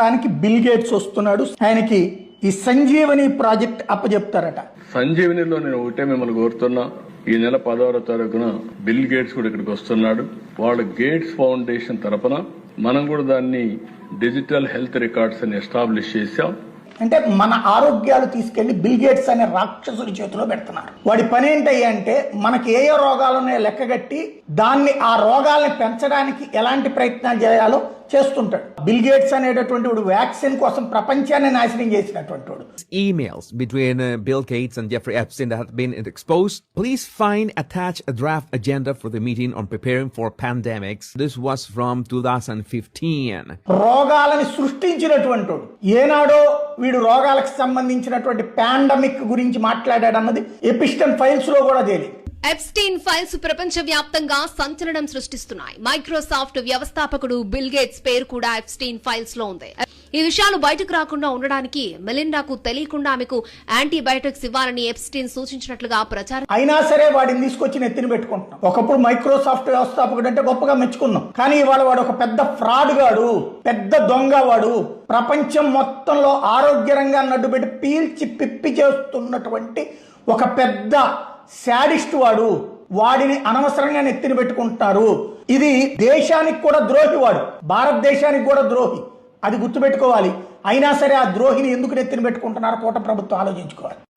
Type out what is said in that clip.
రానికి bill gates వస్తున్నాడు. ఆయనకి ఈ సంజీవని ప్రాజెక్ట్ అప్పచెప్తారట సంజీవనిలో నేను ఒకటే మిమ్మల్ని కోరుతున్నా. ఈ నెల పదహారో తారీఖున బిల్ గేట్స్ కూడా ఇక్కడికి వస్తున్నాడు. వాళ్ళ గేట్స్ ఫౌండేషన్ తరపున మనం కూడా దాన్ని డిజిటల్ హెల్త్ రికార్డ్స్ అని ఎస్టాబ్లిష్ చేశాం. అంటే మన ఆరోగ్యాలు తీసుకెళ్ళి బిల్ గేట్స్ అనే రాక్షసుడి చేతిలో పెడుతున్నారు వాడి పని ఏంటయ్యా అంటే మనకి ఏ ఏ రోగాలు ఉన్నాయో లెక్కగట్టి దాన్ని ఆ రోగాల్ని పెంచడానికి ఎలాంటి ప్రయత్నాలు చేయాలో చేస్తుంటాడు బిల్ గేట్స్ అనేటటువంటి వాడు వ్యాక్సిన్ కోసం ప్రపంచాన్ని నాశనం చేసినటువంటి వాడు uh, Bill Gates and Jeffrey Epstein that have been exposed. Please find attached a draft agenda for the meeting on preparing for pandemics. This was from 2015. రోగాలని సృష్టించినటువంటి వాడు ఏనాడో వీడు రోగాలకు సంబంధించినటువంటి పాండమిక్ గురించి మాట్లాడాడు అన్నది ఎపిస్టన్ ఫైల్స్లో కూడా తేలింది. ఎప్స్టీన్ ఫైల్స్ ప్రపంచవ్యాప్తంగా సంచలనం సృష్టిస్తున్నాయి. మైక్రోసాఫ్ట్ వ్యవస్థాపకుడు బిల్ గేట్స్ పేరు కూడా ఎప్స్టీన్ ఫైల్స్లో ఉంది. ఈ విషయాలు బయటకు రాకుండా ఉండడానికి మెలిండాకు తెలియకుండా ఆమెకు యాంటీబయాటిక్స్ ఇవ్వాలని ఎప్స్టీన్ సూచించినట్లుగా ప్రచారం అయినా సరే వాడిని తీసుకొచ్చి నెత్తిన పెట్టుకుంటున్నాం. ఒకప్పుడు మైక్రోసాఫ్ట్ వ్యవస్థాపకుడు అంటే గొప్పగా మెచ్చుకున్నాం. కానీ ఇవాళ వాడు ఒక పెద్ద ఫ్రాడ్ గాడు పెద్ద దొంగ వాడు ప్రపంచం మొత్తంలో ఆరోగ్య రంగాన్ని అడ్డుపెట్టి పీల్చి పిప్పి చేస్తున్నటువంటి ఒక పెద్ద శాడిస్ట్ వాడు వాడిని అనవసరంగా నెత్తిన పెట్టుకుంటారు ఇది దేశానికి కూడా ద్రోహి వాడు భారతదేశానికి కూడా ద్రోహి. అది గుర్తుపెట్టుకోవాలి. అయినా సరే ఆ ద్రోహిని ఎందుకు నెత్తిన పెట్టుకుంటున్నారో కూట ప్రభుత్వం ఆలోచించుకోవాలి.